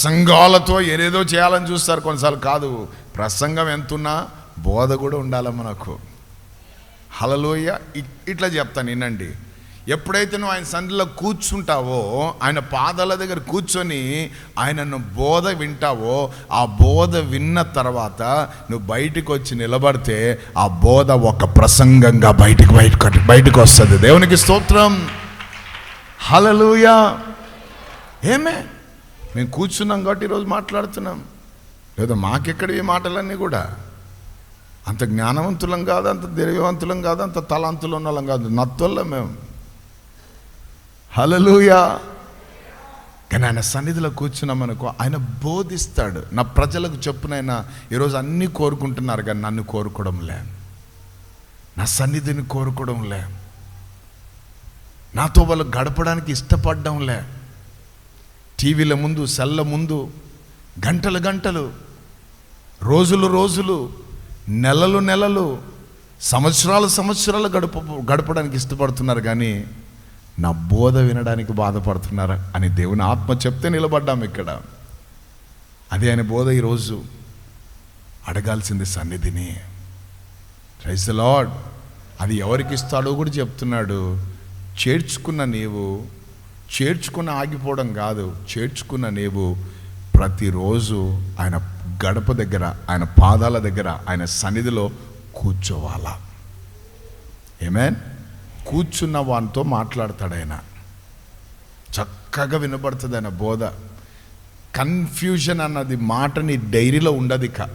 ప్రసంగాలతో ఏదేదో చేయాలని చూస్తారు కొన్నిసార్లు. కాదు ప్రసంగం ఎంతున్నా బోధ కూడా ఉండాలి మనకు హలలోయ ఇట్లా చెప్తాను నిన్నండి ఎప్పుడైతే నువ్వు ఆయన సంధిలో కూర్చుంటావో ఆయన పాదాల దగ్గర కూర్చొని ఆయనను బోధ వింటావో ఆ బోధ విన్న తర్వాత నువ్వు బయటికి వచ్చి నిలబడితే ఆ బోధ ఒక ప్రసంగంగా బయటికి బయటకు బయటకు వస్తుంది దేవునికి స్తోత్రం. హలలుయా ఏమే? మేము కూర్చున్నాం కాబట్టి ఈరోజు మాట్లాడుతున్నాం. లేదా మాకెక్కడ ఈ మాటలన్నీ కూడా? అంత జ్ఞానవంతులం కాదు అంత ధైర్యవంతులం కాదు అంత తలాంతులు ఉన్న వాళ్ళం కాదు. నత్తోళ్ళం మేము హలలుయా కానీ ఆయన సన్నిధిలో కూర్చున్నామనుకో ఆయన బోధిస్తాడు. నా ప్రజలకు చెప్పునైనా ఈరోజు అన్నీ కోరుకుంటున్నారు కానీ నన్ను కోరుకోవడం లే నా సన్నిధిని కోరుకోవడం లే నాతో వాళ్ళు గడపడానికి ఇష్టపడడం లే టీవీల ముందు సెల్ల ముందు గంటలు గంటలు రోజులు రోజులు నెలలు నెలలు సంవత్సరాలు సంవత్సరాలు గడప గడపడానికి ఇష్టపడుతున్నారు కానీ నా బోధ వినడానికి బాధపడుతున్నారు అని దేవుని ఆత్మ చెప్తే నిలబడ్డాం ఇక్కడ. అదే ఆయన బోధ ఈరోజు అడగాల్సింది సన్నిధిని. రైస్ లాడ్ అది ఎవరికి ఇస్తాడో కూడా చెప్తున్నాడు. చేర్చుకున్న నీవు చేర్చుకున్న ఆగిపోవడం కాదు చేర్చుకున్న నీవు ప్రతిరోజు ఆయన గడప దగ్గర ఆయన పాదాల దగ్గర ఆయన సన్నిధిలో కూర్చోవాలా? ఏమేన్ కూర్చున్న వానితో మాట్లాడతాడు ఆయన. చక్కగా వినబడుతుంది ఆయన బోధ. కన్ఫ్యూజన్ అన్నది మాటని డైరీలో ఉండదు ఇక.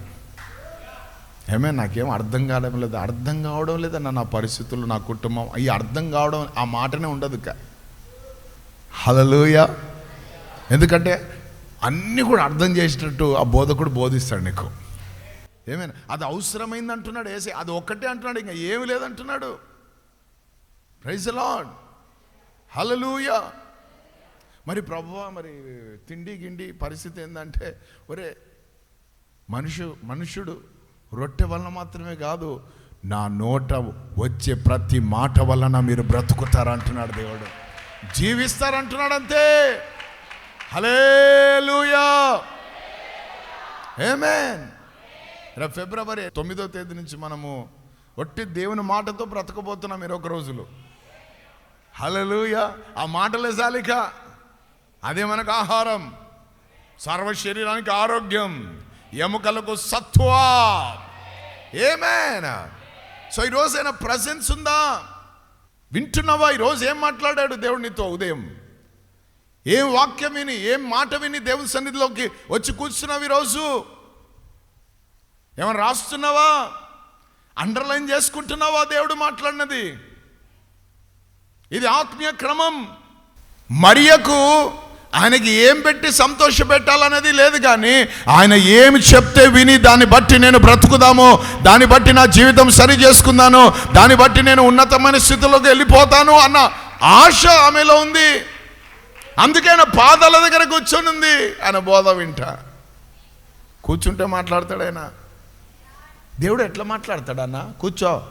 ఏమే నాకేం అర్థం కావడం లేదు అర్థం కావడం లేదన్న నా పరిస్థితులు నా కుటుంబం. అవి అర్థం కావడం ఆ మాటనే ఉండదు ఇక. హలలుయ ఎందుకంటే అన్నీ కూడా అర్థం చేసేటట్టు ఆ బోధకుడు బోధిస్తాడు నీకు. ఏమైనా అది అవసరమైంది అంటున్నాడు వేసి అది ఒక్కటే అంటున్నాడు ఇంకా ఏమి లేదంటున్నాడు. ప్రైజ్ లాడ్ హలలుయ మరి ప్రభువ మరి తిండి గిండి పరిస్థితి ఏంటంటే ఒరే మనుషు మనుషుడు రొట్టె వలన మాత్రమే కాదు నా నోట వచ్చే ప్రతి మాట వలన మీరు బ్రతుకుతారంటున్నాడు దేవుడు. జీవిస్తారంటున్నాడు అంతే హలేలుయా ఏమేన్ రేపు ఫిబ్రవరి తొమ్మిదో తేదీ నుంచి మనము ఒట్టి దేవుని మాటతో బ్రతకబోతున్నాం ఇరొక రోజులు. హలలుయ ఆ మాటలే జాలిక. అదే మనకు ఆహారం. సర్వ శరీరానికి ఆరోగ్యం. ఎముకలకు సత్వ. ఏమేనా సో ఈరోజు ప్రజెన్స్ ఉందా? వింటున్నావా? ఈరోజు ఏం మాట్లాడాడు దేవుడు నీతో ఉదయం? ఏం వాక్యం విని ఏం మాట విని దేవుని సన్నిధిలోకి వచ్చి కూర్చున్నావు ఈరోజు ఏమైనా రాస్తున్నావా? అండర్లైన్ చేసుకుంటున్నావా దేవుడు మాట్లాడినది? ఇది ఆత్మీయ క్రమం. మరియకు ఆయనకి ఏం పెట్టి సంతోష పెట్టాలనేది లేదు కానీ ఆయన ఏమి చెప్తే విని దాన్ని బట్టి నేను బ్రతుకుదాము దాన్ని బట్టి నా జీవితం సరి చేసుకుందాను దాన్ని బట్టి నేను ఉన్నతమైన స్థితిలోకి వెళ్ళిపోతాను అన్న ఆశ ఆమెలో ఉంది. అందుకే ఆయన పాదాల దగ్గర కూర్చొని ఉంది. ఆయన బోధ వింట. కూర్చుంటే మాట్లాడతాడు ఆయన. దేవుడు ఎట్లా మాట్లాడతాడన్నా కూర్చో.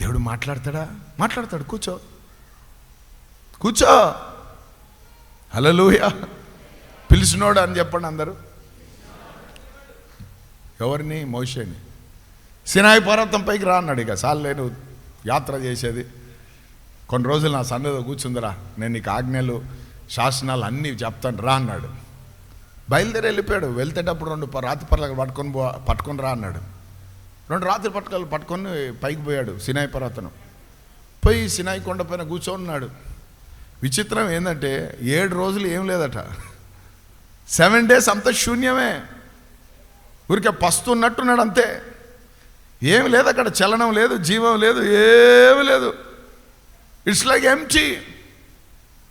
దేవుడు మాట్లాడతాడా? మాట్లాడతాడు. కూర్చో. కూర్చో. హలలుయ పిలిచినోడు అని చెప్పండి అందరూ. ఎవరిని? మోషేని. సినాయి పర్వతం పైకి రా అన్నాడు ఇక. సార్ నేను యాత్ర చేసేది. కొన్ని రోజులు నా సన్నిధిలో కూర్చుందిరా. నేను నీకు ఆజ్ఞలు శాసనాలు అన్నీ చెప్తాను. రా అన్నాడు. బయలుదేరి వెళ్ళిపోయాడు. వెళ్తేటప్పుడు రెండు ప- పర్లకు పట్టుకొని పో పట్టుకొని రా అన్నాడు. రెండు రాత్రి పట్టుకలు పట్టుకొని పైకి పోయాడు సినాయి పర్వతం పోయి సినాయి కొండ పైన కూర్చోన్నాడు విచిత్రం ఏంటంటే ఏడు రోజులు ఏం లేదట. సెవెన్ డేస్ అంత శూన్యమే. ఊరికే పస్తున్నట్టున్నాడు అంతే. ఏం లేదు అక్కడ చలనం లేదు జీవం లేదు ఏమి లేదు. ఇట్స్ లైక్ ఎంచి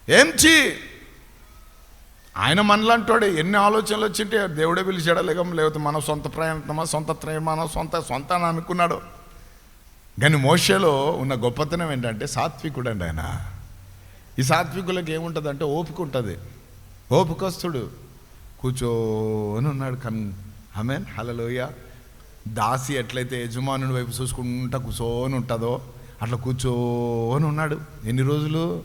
ఎంచి ఆయన మనలాంటోడే ఎన్ని ఆలోచనలు వచ్చింటే దేవుడే పిలిచాడా లేక లేకపోతే మన సొంత ప్రయాణమా సొంత ప్రయాణమా సొంత సొంత అనుకున్నాడు కానీ మోషలో ఉన్న గొప్పతనం ఏంటంటే సాత్వికుడు అండి ఆయన. ఈ సాత్వికులకు ఏముంటుంది అంటే ఓపిక ఉంటుంది. ఓపికస్తుడు కూర్చోని ఉన్నాడు కన్ ఆమెన్ హలలోయ దాసి ఎట్లయితే యజమానుడి వైపు చూసుకుంటా కూర్చోని ఉంటుందో అట్లా కూర్చోని ఉన్నాడు. ఎన్ని రోజులు?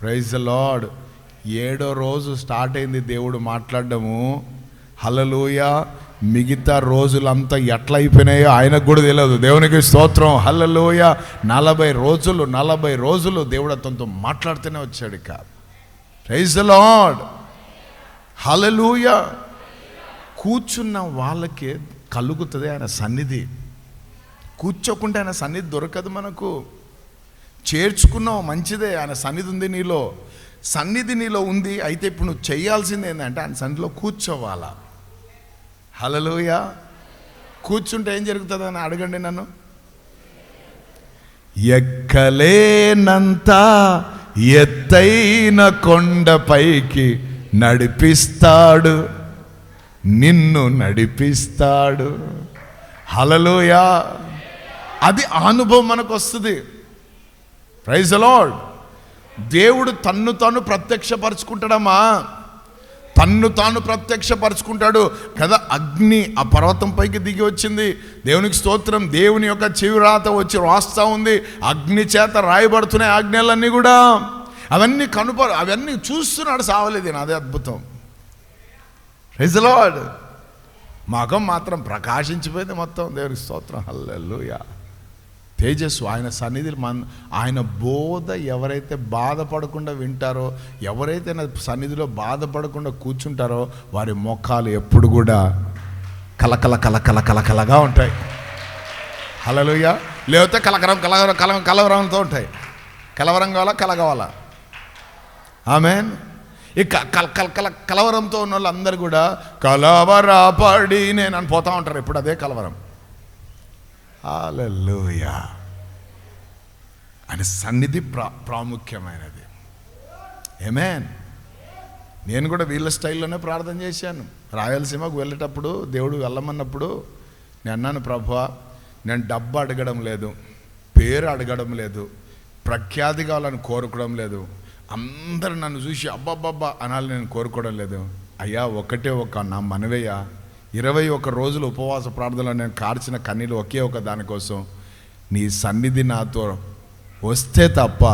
ప్రైజ్ ద ఏడో రోజు స్టార్ట్ అయింది దేవుడు మాట్లాడడము. హలలోయ మిగతా రోజులంతా ఎట్లా అయిపోయినాయో ఆయనకు కూడా తెలియదు. దేవునికి స్తోత్రం. హల్లలోయ. నలభై రోజులు నలభై రోజులు దేవుడు అతనితో మాట్లాడుతూనే వచ్చాడు ఇక. ప్రైజ్ లాడ్ హల్లెలూయ. కూర్చున్న వాళ్ళకి కలుగుతుంది ఆయన సన్నిధి. కూర్చోకుంటే ఆయన సన్నిధి దొరకదు మనకు. చేర్చుకున్నావు మంచిదే. ఆయన సన్నిధి ఉంది నీలో. సన్నిధి నీలో ఉంది. అయితే ఇప్పుడు నువ్వు చేయాల్సింది ఏంటంటే ఆయన సన్నిధిలో కూర్చోవాలా? హలలోయ కూర్చుంటే ఏం జరుగుతుంది అని అడగండి నన్ను. ఎక్కలేనంత ఎత్తైన కొండపైకి నడిపిస్తాడు. నిన్ను నడిపిస్తాడు. హలలోయ అది అనుభవం మనకు వస్తుంది. ప్రైజ్ లార్డ్ దేవుడు తన్ను తాను ప్రత్యక్షపరచుకుంటాడమ్మా. తన్ను తాను ప్రత్యక్షపరచుకుంటాడు కదా. అగ్ని ఆ పర్వతం పైకి దిగి వచ్చింది. దేవునికి స్తోత్రం దేవుని యొక్క చెవిరాత వచ్చి రాస్తా ఉంది. అగ్ని చేత రాయబడుతున్నాయి ఆజ్ఞలన్నీ కూడా అవన్నీ కనుప అవన్నీ చూస్తున్నాడు సావలేదు. అదే అద్భుతం. రిజలాడ్ మగం మాత్రం ప్రకాశించిపోయింది మొత్తం. దేవునికి స్తోత్రం. హల్లెల్లుయా తేజస్సు ఆయన సన్నిధి మన ఆయన బోధ ఎవరైతే బాధపడకుండా వింటారో ఎవరైతే నా సన్నిధిలో బాధపడకుండా కూర్చుంటారో వారి ముఖాలు ఎప్పుడు కూడా కలకల కలకల కలకలగా ఉంటాయి. హలలుయ లేకపోతే కలకరం కలవరం కల కలవరంతో ఉంటాయి. కలవరం కావాలా కలగవాలా కావాలా? ఆమెన్. ఈ కల కల కల కలవరంతో ఉన్న వాళ్ళందరూ కూడా కలవరపడి నేను అని పోతా ఉంటారు. ఇప్పుడు అదే కలవరం. హాలూయా అని సన్నిధి ప్రా ప్రాముఖ్యమైనది. ఏమేన్ నేను కూడా వీళ్ళ స్టైల్లోనే ప్రార్థన చేశాను. రాయలసీమకు వెళ్ళేటప్పుడు దేవుడు వెళ్ళమన్నప్పుడు నేను అన్నాను ప్రభువా నేను డబ్బు అడగడం లేదు పేరు అడగడం లేదు ప్రఖ్యాతి కావాలని కోరుకోవడం లేదు. అందరు నన్ను చూసి అబ్బబ్బబ్బా అనాలి నేను కోరుకోవడం లేదు. అయ్యా ఒకటే ఒక నా మనవయ్య ఇరవై ఒక రోజులు ఉపవాస ప్రార్థనలో నేను కార్చిన కన్నీళ్ళు ఒకే ఒక దానికోసం నీ సన్నిధి నాతో వస్తే తప్ప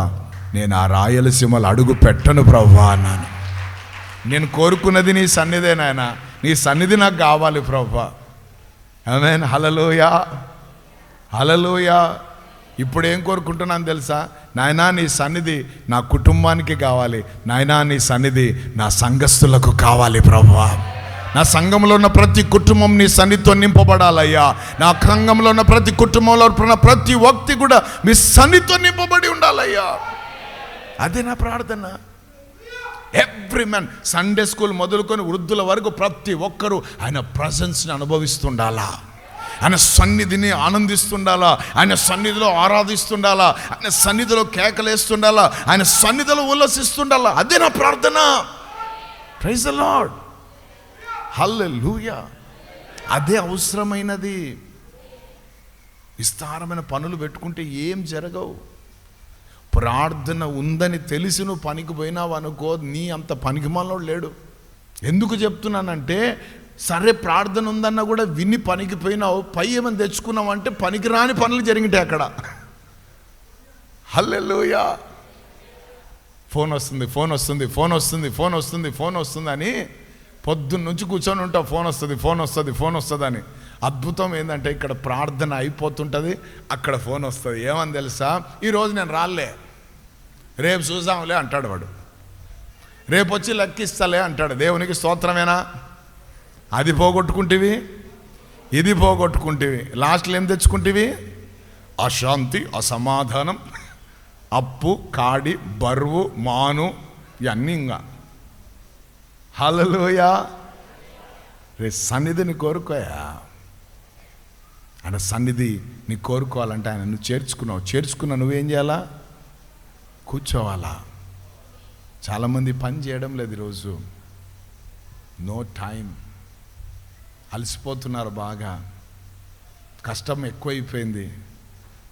నేను ఆ రాయలసీమలు అడుగు పెట్టను ప్రభా అన్నాను. నేను కోరుకున్నది నీ సన్నిధే నాయన. నీ సన్నిధి నాకు కావాలి ప్రభా ఆమెన్. హలలోయా హలలోయ ఇప్పుడు ఏం కోరుకుంటున్నాను తెలుసా? నాయనా నీ సన్నిధి నా కుటుంబానికి కావాలి. నాయనా నీ సన్నిధి నా సంఘస్థులకు కావాలి ప్రభా నా సంఘంలో ఉన్న ప్రతి కుటుంబం నీ సన్నిధితో నింపబడాలయ్యా. నా సంఘంలో ఉన్న ప్రతి కుటుంబంలో ఉన్న ప్రతి వ్యక్తి కూడా మీ సన్నిధితో నింపబడి ఉండాలయ్యా. అదే నా ప్రార్థన. ఎవ్రీ మ్యాన్ సండే స్కూల్ మొదలుకొని వృద్ధుల వరకు ప్రతి ఒక్కరూ ఆయన ప్రజెన్స్ని అనుభవిస్తుండాలా? ఆయన సన్నిధిని ఆనందిస్తుండాలా? ఆయన సన్నిధిలో ఆరాధిస్తుండాలా? ఆయన సన్నిధిలో కేకలేస్తుండాలా? ఆయన సన్నిధిలో ఉల్లసిస్తుండాలా అదే నా ప్రార్థన. ప్రైజ్ ద లార్డ్ హల్లెలూయా. అదే అవసరమైనది. విస్తారమైన పనులు పెట్టుకుంటే ఏం జరగవు. ప్రార్థన ఉందని తెలిసి నువ్వు పనికి పోయినావు అనుకో నీ అంత పనికి మనలోడు లేడు. ఎందుకు చెప్తున్నానంటే సరే ప్రార్థన ఉందన్నా కూడా విని పనికి పోయినావు పై ఏమని తెచ్చుకున్నావు అంటే పనికి రాని పనులు జరిగిటాయి అక్కడ. హల్లెలూయా. ఫోన్ వస్తుంది ఫోన్ వస్తుంది ఫోన్ వస్తుంది ఫోన్ వస్తుంది ఫోన్ వస్తుంది అని పొద్దున్న నుంచి కూర్చొని ఉంటావు. ఫోన్ వస్తుంది ఫోన్ వస్తుంది ఫోన్ వస్తుంది అని అద్భుతం ఏంటంటే ఇక్కడ ప్రార్థన అయిపోతుంటుంది అక్కడ ఫోన్ వస్తుంది. ఏమని తెలుసా? ఈరోజు నేను రాలే. రేపు చూసాంలే అంటాడు వాడు. రేపు వచ్చి లెక్కిస్తలే అంటాడు. దేవునికి స్తోత్రమేనా? అది పోగొట్టుకుంటేవి? ఇది పోగొట్టుకుంటేవి? లాస్ట్లో ఏం తెచ్చుకుంటేవి? అశాంతి అసమాధానం అప్పు కాడి బరువు మాను ఇవన్నీ ఇంకా. హలలోయా రే సన్నిధిని కోరుకోయా? ఆయన సన్నిధి నీ కోరుకోవాలంటే ఆయన నువ్వు చేర్చుకున్నావు. చేర్చుకున్నా నువ్వేం చేయాలా? కూర్చోవాలా? చాలామంది పని చేయడం లేదు ఈరోజు. నో టైం అలసిపోతున్నారు బాగా. కష్టం ఎక్కువైపోయింది.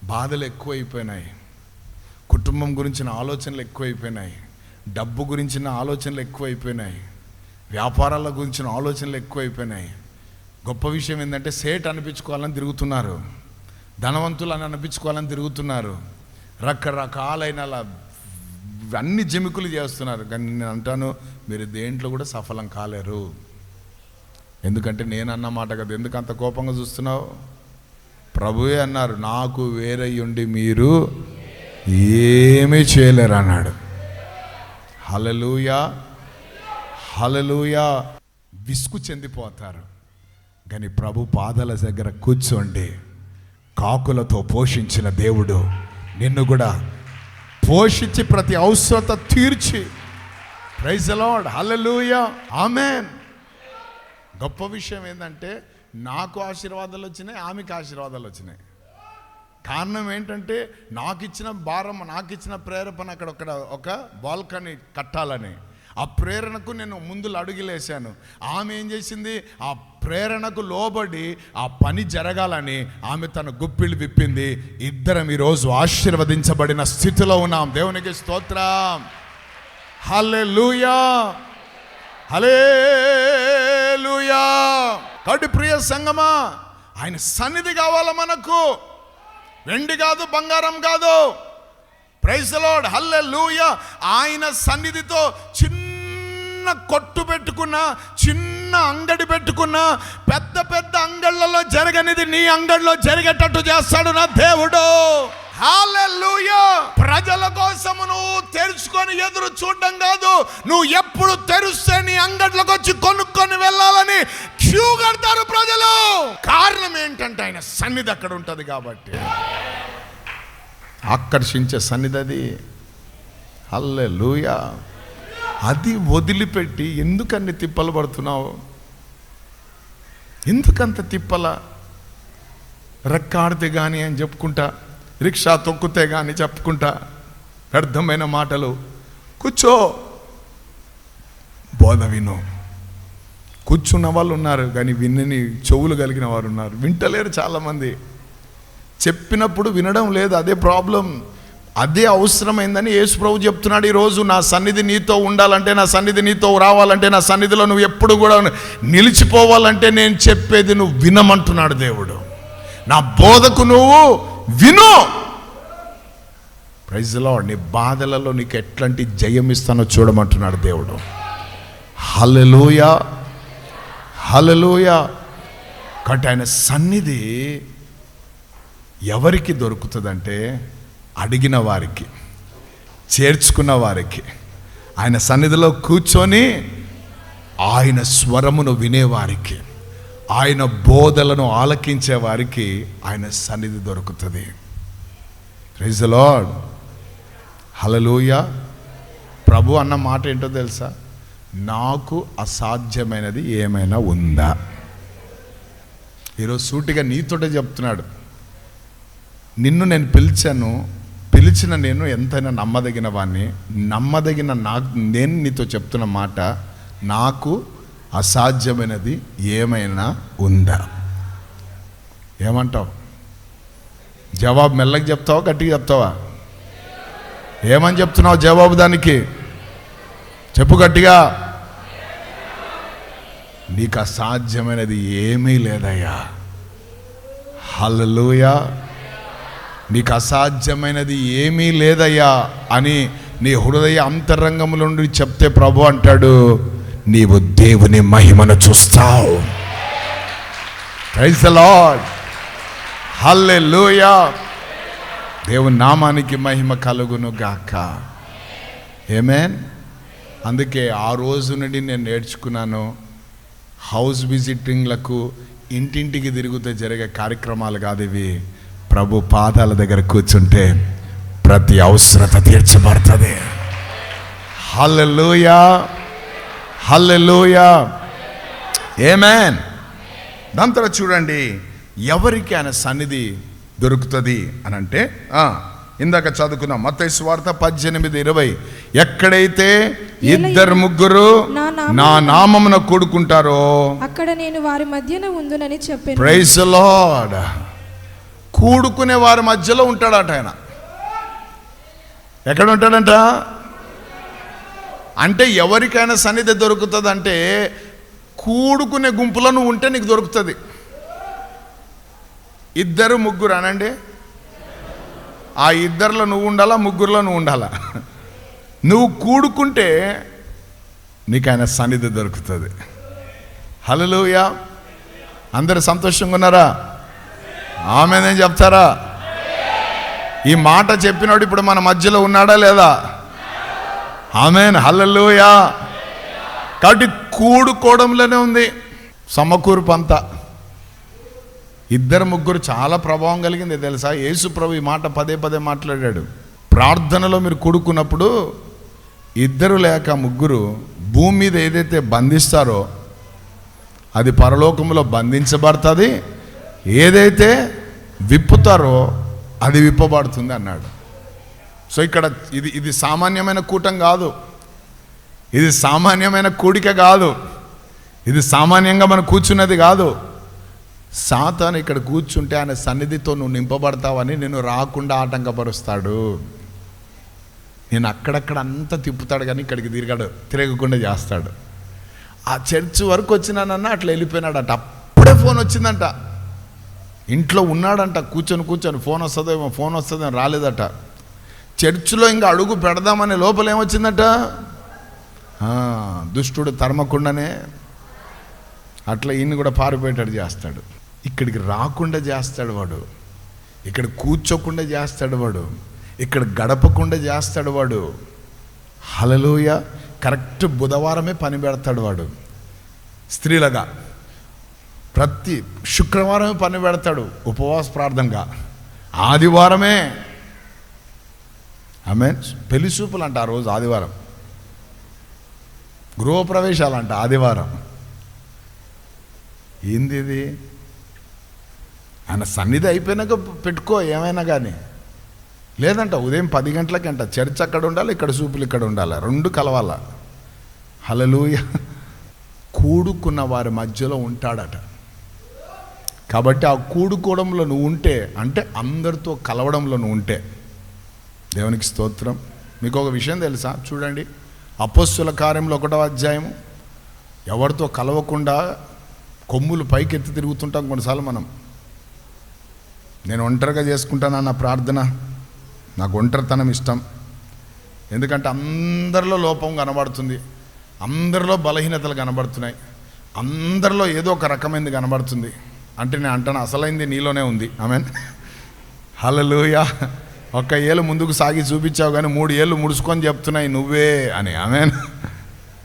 బాధలు ఎక్కువైపోయినాయి. కుటుంబం గురించిన ఆలోచనలు ఎక్కువైపోయినాయి. డబ్బు గురించిన ఆలోచనలు ఎక్కువైపోయినాయి. వ్యాపారాల గురించిన ఆలోచనలు ఎక్కువైపోయినాయి. గొప్ప విషయం ఏంటంటే సేట్ అనిపించుకోవాలని తిరుగుతున్నారు. ధనవంతులు అని అనిపించుకోవాలని తిరుగుతున్నారు. రకరకాలైన అలా అన్ని జమికులు చేస్తున్నారు. కానీ నేను అంటాను మీరు దేంట్లో కూడా సఫలం కాలేరు. ఎందుకంటే నేను అన్న మాట కదా. ఎందుకు అంత కోపంగా చూస్తున్నావు? ప్రభువే అన్నారు నాకు వేరయ్యుండి మీరు ఏమీ చేయలేరు అన్నాడు హలలుయా హలలుయా విసుగు చెందిపోతారు. కానీ ప్రభు పాదాల దగ్గర కూర్చోండి. కాకులతో పోషించిన దేవుడు నిన్ను కూడా పోషించి ప్రతి అవసరత తీర్చి. ప్రైజ్ లార్డ్ హల్లెలూయా ఆమెన్ గొప్ప విషయం ఏంటంటే నాకు ఆశీర్వాదాలు వచ్చినాయి ఆమెకి ఆశీర్వాదాలు వచ్చినాయి. కారణం ఏంటంటే నాకు ఇచ్చిన భారం నాకు ఇచ్చిన ప్రేరేపణ అక్కడ ఒక ఒక బాల్కనీ కట్టాలని. ఆ ప్రేరణకు నేను ముందులు అడుగులేశాను ఆమె ఏం చేసింది? ఆ ప్రేరణకు లోబడి ఆ పని జరగాలని ఆమె తన గుప్పిళ్ళు విప్పింది. ఇద్దరం ఈరోజు ఆశీర్వదించబడిన స్థితిలో ఉన్నాం. దేవునికి స్తోత్రం. హలే లూయా కాబట్టి ప్రియ సంగమా ఆయన సన్నిధి కావాల మనకు? వెండి కాదు బంగారం కాదు. ప్రైజ్ లోడ్ హల్లె లూయ ఆయన సన్నిధితో చిన్న కొట్టు పెట్టుకున్న చిన్న అంగడి పెట్టుకున్న పెద్ద పెద్ద అంగళ్ళలో జరగనిది నీ అంగడిలో జరిగేటట్టు చేస్తాడు నా దేవుడు. ప్రజల కోసము నువ్వు తెరుచుకొని ఎదురు చూడడం కాదు నువ్వు ఎప్పుడు తెరుస్తే నీ అంగట్లోకి వచ్చి కొనుక్కొని వెళ్ళాలని క్యూ కడతారు ప్రజలు. కారణం ఏంటంటే ఆయన సన్నిధి అక్కడ ఉంటది కాబట్టి. ఆకర్షించే సన్నిధి అది. హల్లెలూయా అది వదిలిపెట్టి ఎందుకన్ని తిప్పలు పడుతున్నావు? ఎందుకంత తిప్పల? రెక్కాడితే కానీ అని చెప్పుకుంటా రిక్షా తొక్కితే కానీ చెప్పుకుంటా వ్యర్థమైన మాటలు. కూర్చో. బోధ విను. కూర్చున్న వాళ్ళు ఉన్నారు కానీ విన్నని చెవులు కలిగిన వారు ఉన్నారు వింటలేరు చాలామంది. చెప్పినప్పుడు వినడం లేదు అదే ప్రాబ్లం. అదే అవసరమైందని యేసుప్రభు చెప్తున్నాడు ఈరోజు నా సన్నిధి నీతో ఉండాలంటే నా సన్నిధి నీతో రావాలంటే నా సన్నిధిలో నువ్వు ఎప్పుడు కూడా నిలిచిపోవాలంటే నేను చెప్పేది నువ్వు వినమంటున్నాడు దేవుడు. నా బోధకు నువ్వు విను! ప్రైజ్లో నీ బాధలలో నీకు ఎట్లాంటి జయం ఇస్తానో చూడమంటున్నాడు దేవుడు. హలలోయ హలలోయ కాబట్టి ఆయన సన్నిధి ఎవరికి దొరుకుతుందంటే అడిగిన వారికి చేర్చుకున్న వారికి ఆయన సన్నిధిలో కూర్చొని ఆయన స్వరమును వినేవారికి ఆయన బోధలను ఆలకించే వారికి ఆయన సన్నిధి దొరుకుతుంది. ప్రైజ్ లార్డ్ హలలోయ ప్రభు అన్న మాట ఏంటో తెలుసా? నాకు అసాధ్యమైనది ఏమైనా ఉందా? ఈరోజు సూటిగా నీతోటే చెప్తున్నాడు. నిన్ను నేను పిలిచాను పిలిచిన నేను ఎంతైనా నమ్మదగిన వాడిని నమ్మదగిన నాకు నేను నీతో చెప్తున్న మాట నాకు అసాధ్యమైనది ఏమైనా ఉందా? ఏమంటావు? జవాబు మెల్లకి చెప్తావా గట్టిగా చెప్తావా? ఏమని చెప్తున్నావు జవాబు దానికి? చెప్పు గట్టిగా. నీకు అసాధ్యమైనది ఏమీ లేదయ్యా. హలలుయా నీకు అసాధ్యమైనది ఏమీ లేదయ్యా అని నీ హృదయ అంతరంగంలో నుండి చెప్తే ప్రభు అంటాడు నీవు దేవుని మహిమను చూస్తావు. ప్రైజ్ లాడ్ లార్డ్ హల్లెలూయా దేవుని నామానికి మహిమ కలుగును గాక. ఏమేన్ అందుకే ఆ రోజు నుండి నేను నేర్చుకున్నాను హౌస్ విజిటింగ్లకు ఇంటింటికి తిరుగుతూ జరిగే కార్యక్రమాలు కాదు ఇవి. ప్రభు పాదాల దగ్గర కూర్చుంటే ప్రతి అవసరత తీర్చబడుతుంది. హల్లెలూయా. హల్లెలూయా. ఏమేన్ దాని తర్వాత చూడండి ఎవరికి ఆయన సన్నిధి దొరుకుతుంది అని అంటే ఇందాక చదువుకున్నాం మత్తయి వార్త పద్దెనిమిది ఇరవై. ఎక్కడైతే ఇద్దరు ముగ్గురు నా నామమున- నా నామమున కూడుకుంటారో అక్కడ నేను వారి మధ్యన ఉందునని చెప్పాను. Praise lord. కూడుకునే వారి మధ్యలో ఉంటాడట ఆయన. ఎక్కడ ఉంటాడంట? అంటే ఎవరికైనా సన్నిధి దొరుకుతుంది అంటే కూడుకునే గుంపులో నువ్వు ఉంటే నీకు దొరుకుతుంది. ఇద్దరు ముగ్గురు అనండి. ఆ ఇద్దరిలో నువ్వు ఉండాలా ముగ్గురులో నువ్వు ఉండాలా? నువ్వు కూడుకుంటే నీకు ఆయన సన్నిధి దొరుకుతుంది. హలోయా అందరు సంతోషంగా ఉన్నారా? ఆమెనే చెప్తారా? ఈ మాట చెప్పినాడు ఇప్పుడు మన మధ్యలో ఉన్నాడా లేదా? ఆమెన్ హల్లెలూయా. కాబట్టి కూడుకోవడంలోనే ఉంది. సమకూర్పు అంతా. ఇద్దరు ముగ్గురు చాలా ప్రభావం కలిగింది తెలుసా? యేసు ప్రభు ఈ మాట పదే పదే మాట్లాడాడు. ప్రార్థనలో మీరు కూడుకున్నప్పుడు ఇద్దరు లేక ముగ్గురు భూమి మీద ఏదైతే బంధిస్తారో అది పరలోకంలో బంధించబడుతుంది. ఏదైతే విప్పుతారో అది విప్పబడుతుంది అన్నాడు. సో ఇక్కడ ఇది ఇది సామాన్యమైన కూటం కాదు. ఇది సామాన్యమైన కూడిక కాదు. ఇది సామాన్యంగా మనం కూర్చున్నది కాదు. సాతాను ఇక్కడ కూర్చుంటే ఆయన సన్నిధితో నువ్వు నింపబడతావని నేను రాకుండా ఆటంకపరుస్తాడు. నేను అక్కడక్కడ అంతా తిప్పుతాడు కానీ ఇక్కడికి తిరగడు తిరగకుండా చేస్తాడు. ఆ చర్చ్ వరకు వచ్చినానన్నా అట్లా వెళ్ళిపోయినాడట. అప్పుడే ఫోన్ వచ్చిందంట. ఇంట్లో ఉన్నాడంట కూర్చొని కూర్చొని ఫోన్ వస్తుందేమో ఫోన్ వస్తుందేమో రాలేదట. చర్చిలో ఇంకా అడుగు పెడదామనే లోపల ఏమొచ్చిందట? దుష్టుడు తరమకుండానే అట్లా ఈయన్ని కూడా పారిపోయేటట్టు చేస్తాడు. ఇక్కడికి రాకుండా చేస్తాడు వాడు. ఇక్కడ కూర్చోకుండా చేస్తాడు వాడు. ఇక్కడ గడపకుండా చేస్తాడు వాడు. హలలోయ కరెక్ట్ బుధవారమే పని పెడతాడు వాడు. స్త్రీలగా. ప్రతి శుక్రవారమే పని పెడతాడు ఉపవాస ప్రార్థనగా. ఆదివారమే. ఆమె పెళ్ళి చూపులు అంట ఆ రోజు ఆదివారం. గృహప్రవేశాలంట ఆదివారం. ఏంది ఇది ఆయన సన్నిధి అయిపోయినాక పెట్టుకో ఏమైనా కానీ లేదంట ఉదయం పది గంటలకంట. చర్చ్ అక్కడ ఉండాలి ఇక్కడ చూపులు ఇక్కడ ఉండాలి? రెండు కలవాల. హలలుయ కూడుకున్న వారి మధ్యలో ఉంటాడట. కాబట్టి ఆ కూడుకోవడంలో నువ్వు ఉంటే అంటే అందరితో కలవడంలో నువ్వు ఉంటే. దేవునికి స్తోత్రం. మీకు ఒక విషయం తెలుసా? చూడండి. అపస్సుల కార్యంలో ఒకటో అధ్యాయం ఎవరితో కలవకుండా కొమ్ములు పైకెత్తి తిరుగుతుంటాం కొన్నిసార్లు మనం. నేను ఒంటరిగా చేసుకుంటానన్న ప్రార్థన? నాకు ఒంటరితనం ఇష్టం. ఎందుకంటే అందరిలో లోపం కనబడుతుంది. అందరిలో బలహీనతలు కనబడుతున్నాయి. అందరిలో ఏదో ఒక రకమైనది కనబడుతుంది. అంటే నేను అంటాను అసలైంది నీలోనే ఉంది. ఆమెన్ హలలుయా ఒక్క ఏళ్ళు ముందుకు సాగి చూపించావు కానీ మూడు ఏళ్ళు ముడుచుకొని చెప్తున్నాయి నువ్వే అని. ఆమెన్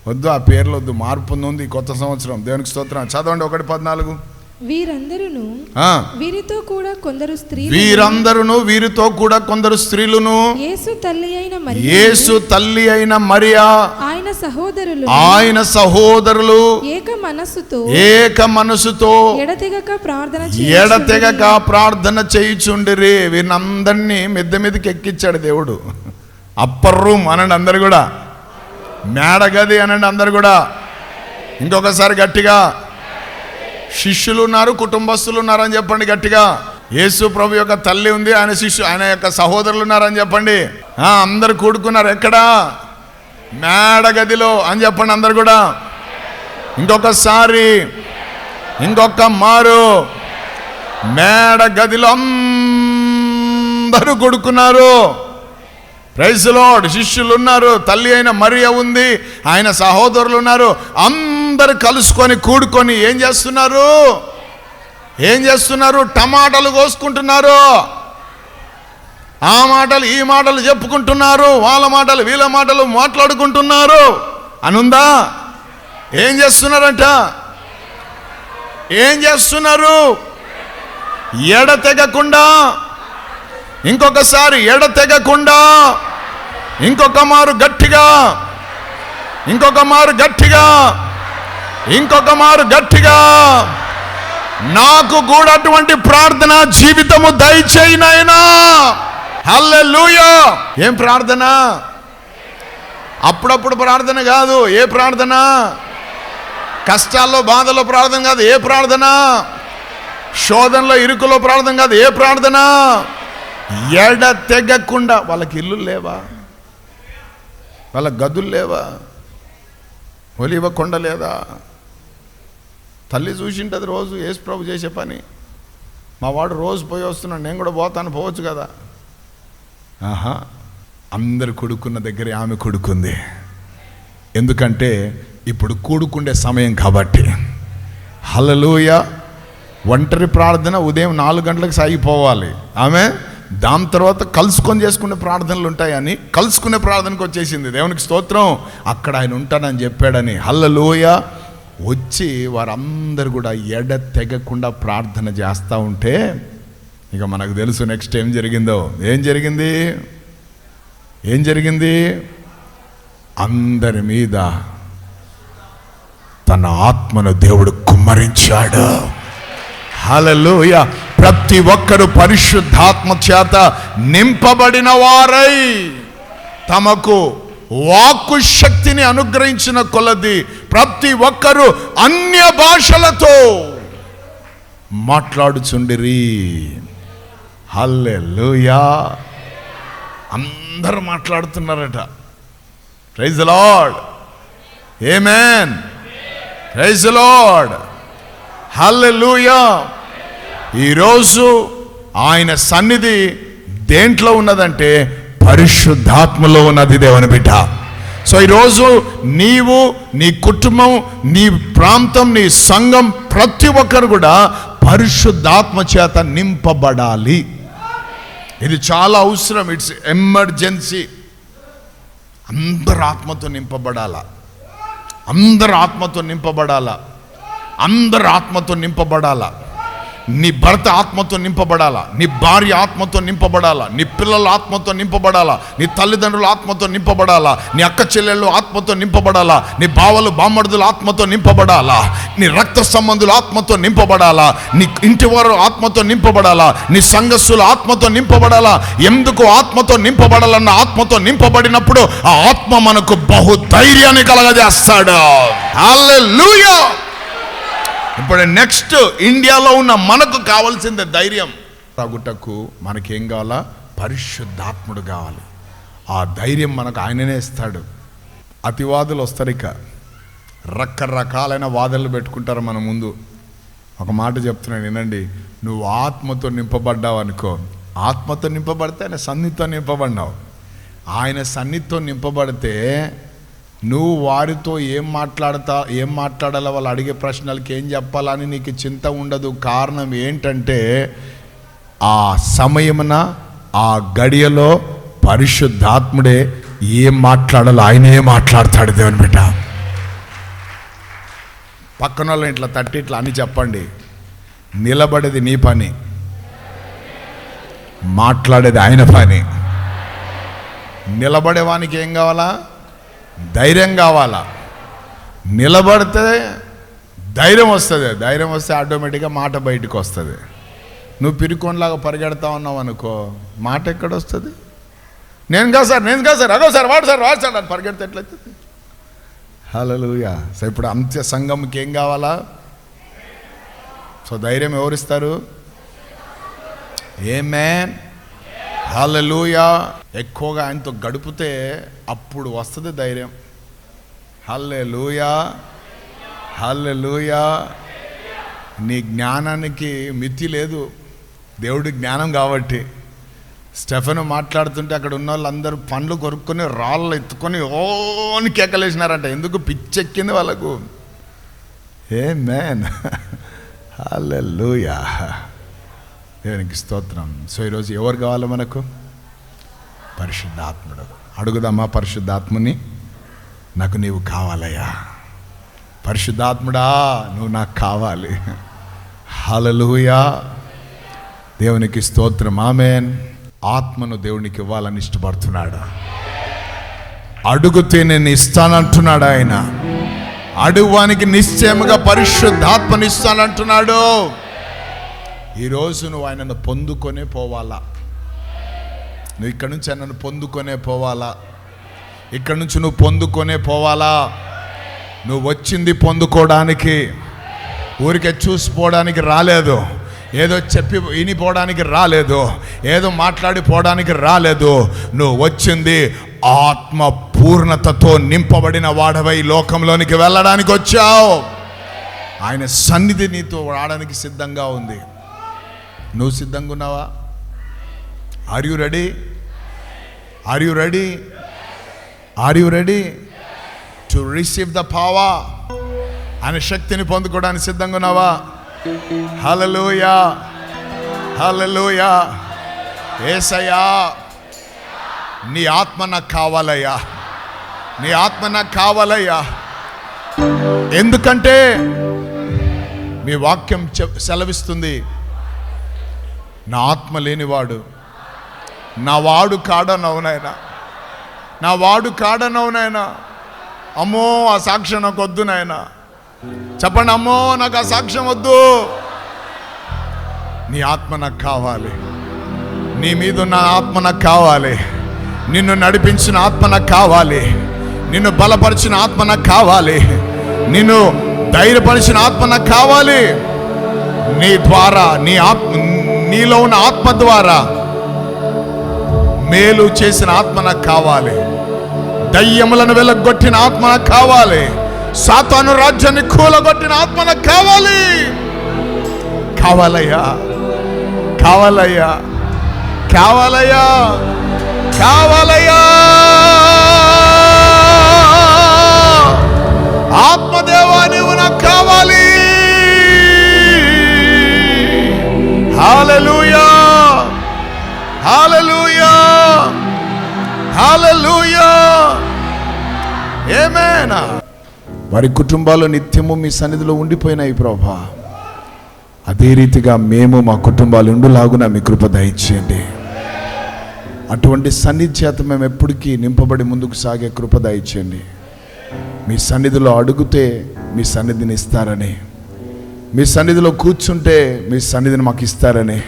వద్దు ఆ పేర్లు వద్దు. మార్పు ఉంది కొత్త సంవత్సరం. దేవునికి స్తోత్రం. చదవండి ఒకటి పద్నాలుగు. వీరందరూ ఆ, వీరితో కూడా కొందరు స్త్రీలు వీరందరూ వీరితో కూడా కొందరు స్త్రీలను యేసు తల్లి అయిన మరి యేసు తల్లి అయిన మరియా ఆయన సహోదరులు ఆయన సహోదరులు ఏక మనస్సుతో ఏక మనసుతో ఎడతెగక ప్రార్థన ఎడతెగక ప్రార్థన చేయుచుండిరి. వీరినందరినీ మిద్దె మీదకి ఎక్కించాడు దేవుడు. అప్పర్ రూమ్ అనండి అందరు కూడా. మేడగది అనండి అందరు కూడా. ఇంకొకసారి గట్టిగా. శిష్యులు ఉన్నారు కుటుంబస్తులు ఉన్నారని చెప్పండి గట్టిగా. యేసు ప్రభు యొక్క తల్లి ఉంది ఆయన శిష్యు ఆయన యొక్క సహోదరులు ఉన్నారని చెప్పండి. ఆ, అందరు కూడుకున్నారు. ఎక్కడా? మేడగదిలో అని చెప్పండి అందరు కూడా. ఇంకొకసారి. ఇంకొక మారు. మేడ గదిలో అందరూ కొడుకున్నారు. ప్రైజ్ లోడ్ శిష్యులు ఉన్నారు తల్లి అయిన మరియ ఉంది ఆయన సహోదరులు ఉన్నారు అందరు కలుసుకొని కూడుకొని ఏం చేస్తున్నారు? ఏం చేస్తున్నారు? టమాటాలు కోసుకుంటున్నారు. ఆ మాటలు ఈ మాటలు చెప్పుకుంటున్నారు. వాళ్ళ మాటలు వీళ్ళ మాటలు మాట్లాడుకుంటున్నారు. అనుందా? ఏం చేస్తున్నారంట? ఏం చేస్తున్నారు? ఎడతెగకుండా ఇంకొకసారి ఎడతెగకుండా ఇంకొక మారు గట్టిగా? ఇంకొక మారు గట్టిగా? ఇంకొక మారు గట్టిగా. నాకు కూడా అటువంటి ప్రార్థన జీవితము దయచేయి నాయనా. హల్లెలూయా. ఏం ప్రార్థన? అప్పుడప్పుడు ప్రార్థన కాదు ఏ ప్రార్థన? కష్టాల్లో బాధలో ప్రార్థన కాదు ఏ ప్రార్థన? శోధనలో ఇరుకులో ప్రార్థన కాదు ఏ ప్రార్థన? ఎడ తెగకుండా వాళ్ళకి ఇల్లు లేవా? వాళ్ళ గదులు లేవా? ఒలివ కొండ లేదా? తల్లి చూసింటది రోజు యేసు ప్రభు చేసే పని. మా వాడు రోజు పోయి వస్తున్నాడు నేను కూడా పోతాను పోవచ్చు కదా. ఆహా అందరు కొడుకున్న దగ్గర ఆమె కొడుకుంది. ఎందుకంటే ఇప్పుడు కూడుకుండే సమయం కాబట్టి. హలలోయ ఒంటరి ప్రార్థన ఉదయం నాలుగు గంటలకు సాగిపోవాలి. ఆమె దాని తర్వాత కలుసుకొని చేసుకునే ప్రార్థనలు ఉంటాయని కలుసుకునే ప్రార్థనకు వచ్చేసింది. దేవునికి స్తోత్రం అక్కడ ఆయన ఉంటానని చెప్పాడని. హల్లలోయ. వచ్చి వారందరూ కూడా ఎడ తెగకుండా ప్రార్థన చేస్తూ ఉంటే ఇక మనకు తెలుసు నెక్స్ట్ ఏం జరిగిందో. ఏం జరిగింది? ఏం జరిగింది? అందరి మీద తన ఆత్మను దేవుడు కుమ్మరించాడు. హలలోయ ప్రతి ఒక్కరు పరిశుద్ధాత్మ చేత నింపబడిన వారై తమకు వాక్కు శక్తిని అనుగ్రహించిన కొలది ప్రతి ఒక్కరు అన్య భాషలతో మాట్లాడుచుండిరి. హల్లెలూయా. అందరూ మాట్లాడుతున్నారట. ప్రైజ్ లార్డ్ ఏమేన్ ప్రైజ్ లార్డ్ హల్లెలూయా ఈరోజు ఆయన సన్నిధి దేంట్లో ఉన్నదంటే పరిశుద్ధాత్మలో ఉన్నది దేవుని బిడ్డ. సో ఈరోజు నీవు నీ కుటుంబం నీ ప్రాంతం నీ సంఘం ప్రతి ఒక్కరు కూడా పరిశుద్ధాత్మ చేత నింపబడాలి. ఇది చాలా అవసరం. ఇట్స్ ఎమర్జెన్సీ అందరు ఆత్మతో నింపబడాల? అందరు ఆత్మతో నింపబడాల? అందరు ఆత్మతో నింపబడాల? నీ భర్త ఆత్మతో నింపబడాలా? నీ భార్య ఆత్మతో నింపబడాలా? నీ పిల్లల ఆత్మతో నింపబడాలా? నీ తల్లిదండ్రుల ఆత్మతో నింపబడాలా? నీ అక్క చెల్లెళ్ళు ఆత్మతో నింపబడాలా? నీ బావలు బామ్మడుదుల ఆత్మతో నింపబడాలా? నీ రక్త సంబంధుల ఆత్మతో నింపబడాలా? నీ ఇంటి వారు ఆత్మతో నింపబడాలా? నీ సంఘస్సుల ఆత్మతో నింపబడాలా? ఎందుకు ఆత్మతో నింపబడాలన్న ఆత్మతో నింపబడినప్పుడు ఆ ఆత్మ మనకు బహు ధైర్యాన్ని కలగజేస్తాడు. హల్లెలూయా! ఇప్పుడు నెక్స్ట్ ఇండియాలో ఉన్న మనకు కావాల్సింది ధైర్యం. తాగుటకు మనకేం కావాలా? పరిశుద్ధాత్ముడు కావాలి. ఆ ధైర్యం మనకు ఆయననే ఇస్తాడు. అతివాదులు వస్తారు ఇక. రకరకాలైన వాదనలు పెట్టుకుంటారు మన ముందు. ఒక మాట చెప్తున్నాను వినండి. నువ్వు ఆత్మతో నింపబడ్డావు అనుకో. ఆత్మతో నింపబడితే ఆయన సన్నిధితో నింపబడినావు. ఆయన సన్నిధితో నింపబడితే నువ్వు వారితో ఏం మాట్లాడతా ఏం మాట్లాడాలో వాళ్ళు అడిగే ప్రశ్నలకి ఏం చెప్పాలని నీకు చింత ఉండదు. కారణం ఏంటంటే ఆ సమయమున ఆ గడియలో పరిశుద్ధాత్ముడే ఏం మాట్లాడాలో ఆయనే మాట్లాడతాడు దేవుని బిడ్డ. పక్కన వాళ్ళని ఇట్లా తట్టి ఇట్లా అని చెప్పండి. నిలబడేది నీ పని. మాట్లాడేది ఆయన పని. నిలబడేవానికి ఏం కావాలా? ధైర్యం కావాలా? నిలబడితే ధైర్యం వస్తుంది. ధైర్యం వస్తే ఆటోమేటిక్గా మాట బయటకు వస్తుంది. నువ్వు పిరుకోనిలాగా పరిగెడతా ఉన్నావు అనుకో మాట ఎక్కడ వస్తుంది నేను కాదు సార్ నేను కాదు సార్ అదో సార్ వాడు సార్ వాడు సార్ అని పరిగెడితే ఎట్లయితుంది? హలోయా సో ఇప్పుడు అంత్య సంఘంకి ఏం కావాలా? సో ధైర్యం ఎవరిస్తారు? ఏ మ్యాన్ హల్లెలూయా. ఎక్కువగా ఆయనతో గడిపితే అప్పుడు వస్తుంది ధైర్యం. హల్లెలూయా. హల్లెలూయా. నీ జ్ఞానానికి మితి లేదు. దేవుడి జ్ఞానం కాబట్టి. స్టెఫెన్ మాట్లాడుతుంటే అక్కడ ఉన్న వాళ్ళందరూ పండ్లు కొరుక్కొని రాళ్ళు ఎత్తుకొని ఓని కేకలేసినారంట. ఎందుకు పిచ్చెక్కింది వాళ్ళకు? ఏ మ్యాన్ హల్లెలూయా. దేవునికి స్తోత్రం. సో ఈరోజు ఎవరు కావాలి మనకు? పరిశుద్ధాత్ముడు. అడుగుదామా పరిశుద్ధాత్ముని? నాకు నీవు కావాలయ్యా. పరిశుద్ధాత్ముడా నువ్వు నాకు కావాలి. హలలుయా దేవునికి స్తోత్రం. ఆమెన్. ఆత్మను దేవునికి ఇవ్వాలని ఇష్టపడుతున్నాడు. అడుగుతే నేను ఇస్తానంటున్నాడు ఆయన. అడుగువానికి నిశ్చయముగా పరిశుద్ధాత్మని ఇస్తానంటున్నాడు. ఈరోజు నువ్వు ఆయనను పొందుకొనే పోవాలా? నువ్వు ఇక్కడ నుంచి ఆయనను పొందుకొనే పోవాలా? ఇక్కడ నుంచి నువ్వు పొందుకొనే పోవాలా? నువ్వు వచ్చింది పొందుకోవడానికి ఊరికే చూసిపోవడానికి రాలేదు. ఏదో చెప్పి వినిపోవడానికి రాలేదు. ఏదో మాట్లాడిపోవడానికి రాలేదు. నువ్వు వచ్చింది ఆత్మ పూర్ణతతో నింపబడిన వాడవై లోకంలోనికి వెళ్ళడానికి వచ్చావు. ఆయన సన్నిధి నీతో వాడడానికి సిద్ధంగా ఉంది. నువ్వు సిద్ధంగా ఉన్నావా? Are you ready are you ready are you ready to receive the power అనే శక్తిని పొందుకోవడానికి సిద్ధంగా ఉన్నావా? హలలోయా హలలోయా ఏసయ్యా నీ ఆత్మ నాకు కావాలయ్యా. నీ ఆత్మ నాకు కావాలయ్యా. ఎందుకంటే మీ వాక్యం చె- సెలవిస్తుంది. నా ఆత్మ లేనివాడు. నా వాడు కాడనవునాయనా నా వాడు కాడనవునాయనా అమ్మో ఆ సాక్ష్యం నాకు వద్దు నాయనా. చెప్పండి అమ్మో నాకు ఆ సాక్ష్యం వద్దు. నీ ఆత్మ నాకు కావాలి. నీ మీద ఉన్న ఆత్మ నాకు కావాలి. నిన్ను నడిపించిన ఆత్మ నాకు కావాలి. నిన్ను బలపరిచిన ఆత్మ నాకు కావాలి. నిన్ను ధైర్యపరిచిన ఆత్మ నాకు కావాలి. నీ ద్వారా నీ ఆత్మ నీలో ఉన్న ఆత్మ ద్వారా మేలు చేసిన ఆత్మ నాకు కావాలి. దయ్యములను వెలగొట్టిన ఆత్మ నాకు కావాలి. సాతాను రాజ్యాన్ని కూలగొట్టిన ఆత్మ నాకు కావాలి. కావాలయ్యా. కావాలయ్యా. కావాలయ్యా. కావాలయ్యా. హాలూయా హాలూయా హాలూయా ఏమేనా వారి కుటుంబాలు నిత్యము మీ సన్నిధిలో ఉండిపోయినాయి ప్రభా. అదే రీతిగా మేము మా కుటుంబాలు ఉండులాగున మీ కృప దయచేయండి. అటువంటి సన్నిధి చేత మేము ఎప్పటికీ నింపబడి ముందుకు సాగే కృప దయచేయండి. మీ సన్నిధిలో అడుగుతే మీ సన్నిధిని ఇస్తారని. మీ సన్నిధిలో కూర్చుంటే మీ సన్నిధిని మాకు ఇస్తారని.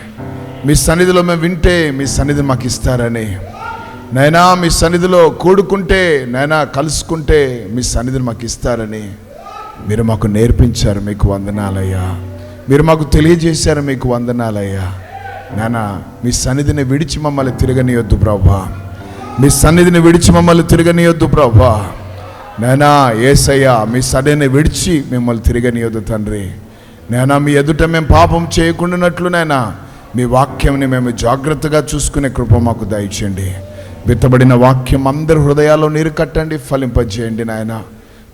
మీ సన్నిధిలో మేము వింటే మీ సన్నిధిని మాకు ఇస్తారని. నైనా మీ సన్నిధిలో కూడుకుంటే నైనా కలుసుకుంటే మీ సన్నిధిని మాకు ఇస్తారని. మీరు మాకు నేర్పించారు మీకు వందనాలయ్యా. మీరు మాకు తెలియజేశారు మీకు వందనాలయ్యా. నానా మీ సన్నిధిని విడిచి మమ్మల్ని తిరగనియొద్దు ప్రభా మీ సన్నిధిని విడిచి మమ్మల్ని తిరగనియొద్దు ప్రభా నానా ఏసయ్యా మీ సన్నిధిని విడిచి మిమ్మల్ని తిరగనియొద్దు తండ్రి. నేనా మీ ఎదుట మేము పాపం చేయకుండానట్లునైనా మీ వాక్యంని మేము జాగ్రత్తగా చూసుకునే కృప మాకు దయచేయండి. విత్తబడిన వాక్యం అందరి హృదయాల్లో నీరు కట్టండి ఫలింపజేయండి నాయన.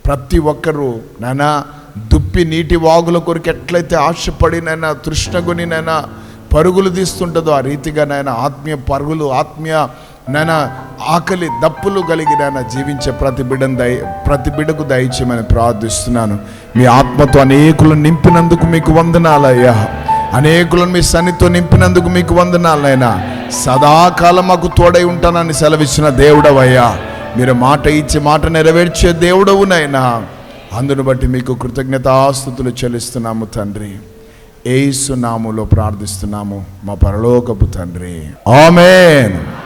ప్రతి ఒక్కరూ నాయనా దుప్పి నీటి వాగుల కొరకు ఎట్లయితే ఆశపడినైనా తృష్ణగునినైనా పరుగులు తీస్తుంటుందో ఆ రీతిగా నాయన ఆత్మీయ పరుగులు ఆత్మీయ నాయన ఆకలి దప్పులు కలిగి జీవించే ప్రతి బిడ్డను దయ ప్రతి బిడ్డకు దయచేయమని ప్రార్థిస్తున్నాను. మీ ఆత్మతో అనేకులను నింపినందుకు మీకు వందనాలయ్యా అనేకులను మీ సన్నితో నింపినందుకు మీకు వందనాలైనా సదాకాలం మాకు తోడై ఉంటానని సెలవిచ్చిన దేవుడవయ్యా మీరు మాట ఇచ్చి మాట నెరవేర్చే దేవుడవునైనా అందును బట్టి మీకు కృతజ్ఞతాస్థుతులు చెల్లిస్తున్నాము తండ్రి. ఏసునాములో ప్రార్థిస్తున్నాము మా పరలోకపు తండ్రి. ఆమెన్.